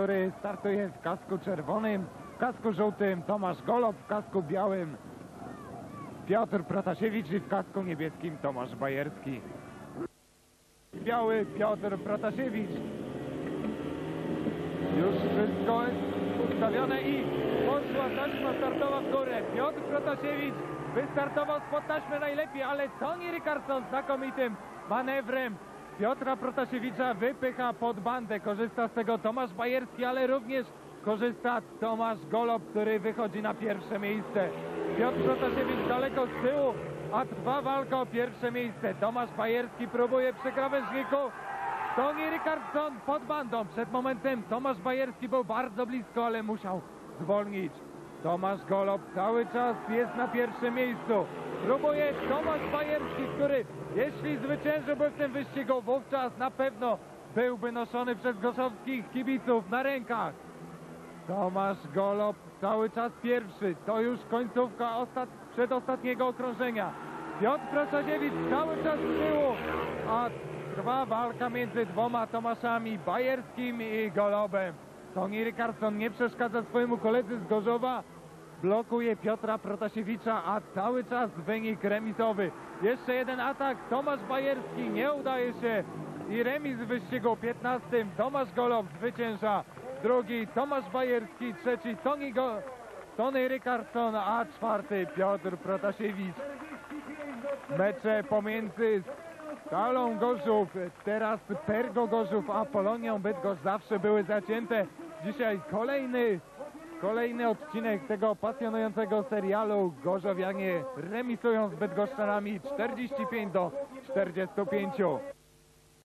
który startuje w kasku czerwonym, w kasku żółtym Tomasz Golob, w kasku białym Piotr Protasiewicz i w kasku niebieskim Tomasz Bajerski. Biały Piotr Protasiewicz. Już wszystko jest ustawione i poszła taśma startowa w górę. Piotr Protasiewicz wystartował spod taśmy najlepiej, ale Tony Rickardson znakomitym manewrem Piotra Protasiewicza wypycha pod bandę. Korzysta z tego Tomasz Bajerski, ale również korzysta Tomasz Golob, który wychodzi na pierwsze miejsce. Piotr Protasiewicz daleko z tyłu, a trwa walka o pierwsze miejsce. Tomasz Bajerski próbuje przy krawężniku. Tony Rickardson pod bandą. Przed momentem Tomasz Bajerski był bardzo blisko, ale musiał zwolnić. Tomasz Golob cały czas jest na pierwszym miejscu. Próbuje Tomasz Bajerski, który jeśli zwyciężyłby w tym wyścigu, wówczas na pewno byłby noszony przez gorzowskich kibiców na rękach. Tomasz Golob cały czas pierwszy. To już końcówka ostat... przedostatniego okrążenia. Piotr Protasiewicz cały czas z tyłu, a trwa walka między dwoma Tomaszami, Bajerskim i Golobem. Tony Rickardson nie przeszkadza swojemu koledze z Gorzowa, blokuje Piotra Protasiewicza, a cały czas wynik remisowy. Jeszcze jeden atak, Tomasz Bajerski nie udaje się i remis w wyścigu 15. Tomasz Golob zwycięża, drugi Tomasz Bajerski, trzeci Tony, Go... Tony a czwarty Piotr Protasiewicz. Mecze pomiędzy Stalą Gorzów, teraz Pergo Gorzów, a Polonią Bydgoszcz zawsze były zacięte. Dzisiaj kolejny, kolejny odcinek tego pasjonującego serialu. Gorzowianie remisują z Bydgoszczanami 45 do 45.